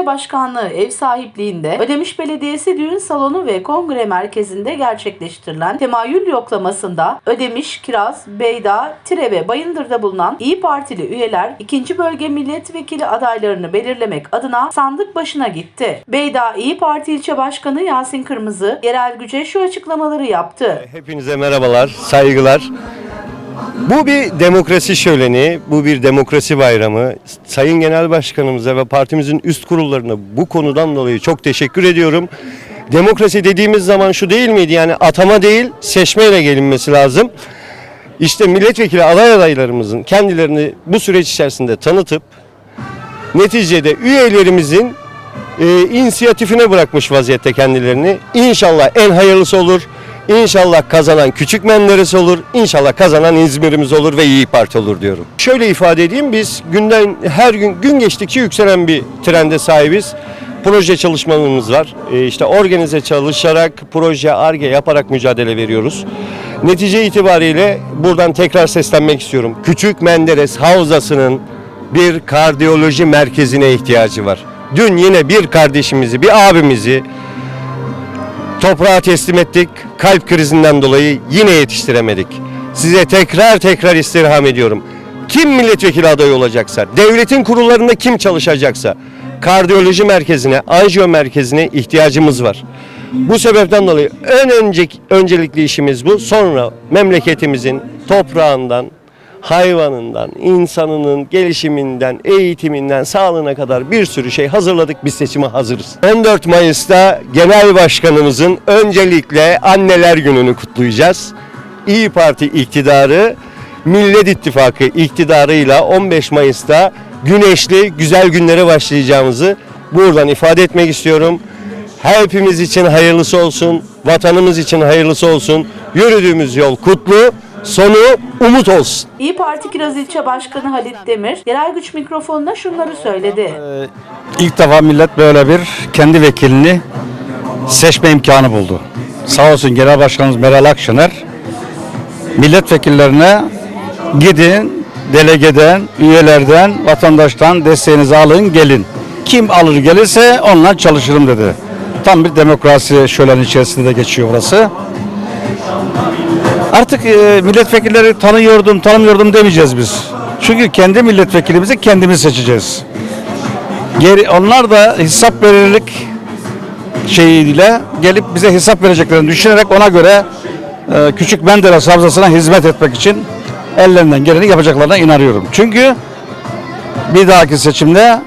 İlçe Başkanlığı ev sahipliğinde Ödemiş Belediyesi Düğün Salonu ve Kongre Merkezi'nde gerçekleştirilen temayül yoklamasında Ödemiş, Kiraz, Beyda, Tire ve Bayındır'da bulunan İyi Partili üyeler 2. bölge milletvekili adaylarını belirlemek adına sandık başına gitti. Beyda İyi Parti İlçe Başkanı Yasin Kırmızı yerel güce şu açıklamaları yaptı. Hepinize merhabalar, saygılar. Bu bir demokrasi şöleni, bu bir demokrasi bayramı. Sayın Genel Başkanımıza ve partimizin üst kurullarına bu konudan dolayı çok teşekkür ediyorum. Demokrasi dediğimiz zaman şu değil miydi? Yani atama değil, seçmeyle gelinmesi lazım. İşte milletvekili aday adaylarımızın kendilerini bu süreç içerisinde tanıtıp neticede üyelerimizin e, inisiyatifine bırakmış vaziyette kendilerini. İnşallah en hayırlısı olur. İnşallah kazanan Küçük Menderes olur. İnşallah kazanan İzmir'imiz olur ve İyi Parti olur diyorum. Şöyle ifade edeyim biz günden her gün gün geçtikçe yükselen bir trende sahibiz. Proje çalışmalarımız var. E, işte organize çalışarak, proje, arge yaparak mücadele veriyoruz. Netice itibariyle buradan tekrar seslenmek istiyorum. Küçük Menderes Havzası'nın bir kardiyoloji merkezine ihtiyacı var. Dün yine bir kardeşimizi, bir abimizi toprağa teslim ettik. Kalp krizinden dolayı yine yetiştiremedik. Size tekrar tekrar istirham ediyorum. Kim milletvekili adayı olacaksa, devletin kurullarında kim çalışacaksa kardiyoloji merkezine, anjiyo merkezine ihtiyacımız var. Bu sebepten dolayı en önceki, öncelikli işimiz bu. Sonra memleketimizin toprağından, hayvanından, insanının gelişiminden, eğitiminden, sağlığına kadar bir sürü şey hazırladık. Biz seçime hazırız. 14 Mayıs'ta Genel Başkanımızın öncelikle Anneler Günü'nü kutlayacağız. İyi Parti iktidarı, Millet İttifakı iktidarıyla 15 Mayıs'ta güneşli, güzel günlere başlayacağımızı buradan ifade etmek istiyorum. Hepimiz için hayırlısı olsun, vatanımız için hayırlısı olsun. Yürüdüğümüz yol kutlu, sonu umut olsun. İyi Parti Kiraz İlçe Başkanı Halit Demir yerel güç mikrofonuna şunları söyledi. İlk defa millet böyle bir kendi vekilini seçme imkanı buldu. Sağ olsun Genel Başkanımız Meral Akşener milletvekillerine gidin delegeden, üyelerden, vatandaştan desteğinizi alın gelin. Kim alır gelirse onunla çalışırım dedi. Tam bir demokrasi şölen içerisinde de geçiyor burası. Artık e, milletvekilleri tanıyordum, tanımıyordum demeyeceğiz biz. Çünkü kendi milletvekilimizi kendimiz seçeceğiz. Geri, onlar da hesap verirlik şeyiyle gelip bize hesap vereceklerini düşünerek ona göre e, Küçük Menderes Havzası'na hizmet etmek için ellerinden geleni yapacaklarına inanıyorum. Çünkü bir dahaki seçimde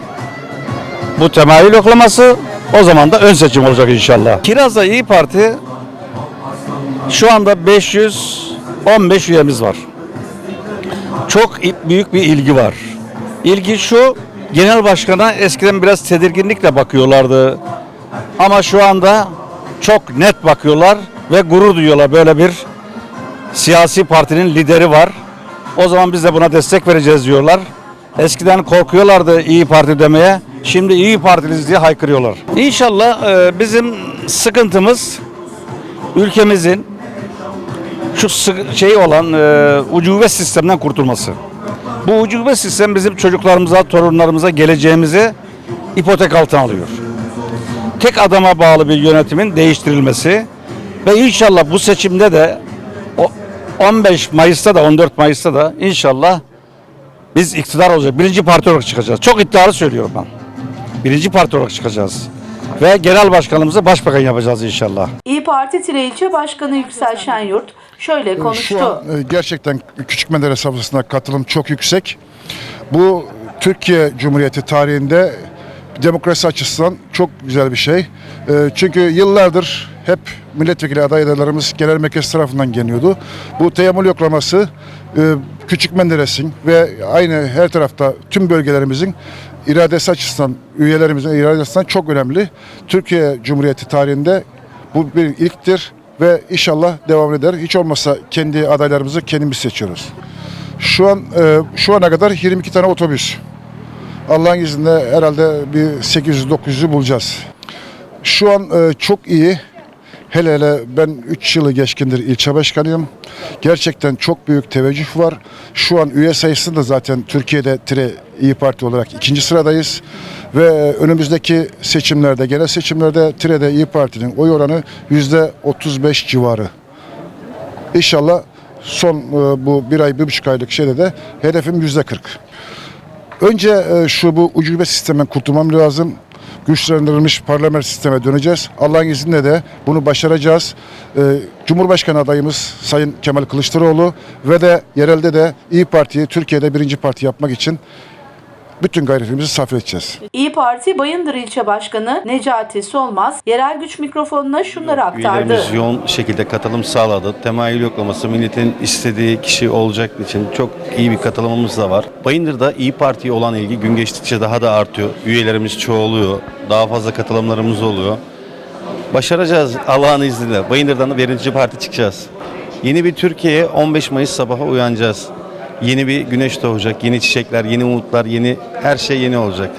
bu temayül yoklaması o zaman da ön seçim olacak inşallah. Kiraz'da İyi Parti şu anda 515 üyemiz var. Çok büyük bir ilgi var. İlgi şu, genel başkana eskiden biraz tedirginlikle bakıyorlardı. Ama şu anda çok net bakıyorlar ve gurur duyuyorlar böyle bir siyasi partinin lideri var. O zaman biz de buna destek vereceğiz diyorlar. Eskiden korkuyorlardı İyi Parti demeye. Şimdi İyi Partiliyiz diye haykırıyorlar. İnşallah e, bizim sıkıntımız ülkemizin şu şey olan e, ucube sistemden kurtulması. Bu ucube sistem bizim çocuklarımıza, torunlarımıza geleceğimizi ipotek altına alıyor. Tek adama bağlı bir yönetimin değiştirilmesi ve inşallah bu seçimde de o 15 Mayıs'ta da 14 Mayıs'ta da inşallah biz iktidar olacak. Birinci parti olarak çıkacağız. Çok iddialı söylüyorum ben. Birinci parti olarak çıkacağız. Ve genel başkanımızı başbakan yapacağız inşallah. İyi Parti Tire İlçe Başkanı Yüksel Şenyurt şöyle konuştu. Şu an e, gerçekten Küçük Menderes Havzası'na katılım çok yüksek. Bu Türkiye Cumhuriyeti tarihinde demokrasi açısından çok güzel bir şey. E, Çünkü yıllardır hep milletvekili adaylarımız genel merkez tarafından geliyordu. Bu teyemmül yoklaması e, Küçük Menderes'in ve aynı her tarafta tüm bölgelerimizin iradesi açısından, üyelerimizin iradesi açısından çok önemli. Türkiye Cumhuriyeti tarihinde bu bir ilktir ve inşallah devam eder. Hiç olmazsa kendi adaylarımızı kendimiz seçiyoruz. Şu an e, şu ana kadar 22 tane otobüs. Allah'ın izniyle herhalde bir 800-900'ü bulacağız. Şu an e, çok iyi. Hele hele ben 3 yılı geçkindir ilçe başkanıyım. Gerçekten çok büyük teveccüh var. Şu an üye sayısında zaten Türkiye'de Tire İyi Parti olarak ikinci sıradayız. Ve önümüzdeki seçimlerde, genel seçimlerde Tire'de İyi Parti'nin oy oranı %35 civarı. İnşallah son e, bu bir ay, bir buçuk aylık şeyde de hedefim yüzde 40. Önce e, şu bu ucube sistemden kurtulmam lazım. Güçlendirilmiş parlamenter sisteme döneceğiz. Allah'ın izniyle de bunu başaracağız. E, Cumhurbaşkanı adayımız Sayın Kemal Kılıçdaroğlu ve de yerelde de İyi Parti'yi Türkiye'de birinci parti yapmak için bütün gayretimizi sarf edeceğiz. İyi Parti Bayındır İlçe Başkanı Necati Solmaz yerel güç mikrofonuna şunları aktardı. Üyelerimiz yoğun şekilde katılım sağladı. Temayül yoklaması milletin istediği kişi olacak için çok iyi bir katılımımız da var. Bayındır'da İyi Parti'ye olan ilgi gün geçtikçe daha da artıyor. Üyelerimiz çoğalıyor. Daha fazla katılımlarımız oluyor. Başaracağız Allah'ın izniyle. Bayındır'dan da birinci parti çıkacağız. Yeni bir Türkiye'ye 15 Mayıs sabahı uyanacağız. Yeni bir güneş doğacak, yeni çiçekler, yeni umutlar, yeni her şey yeni olacak.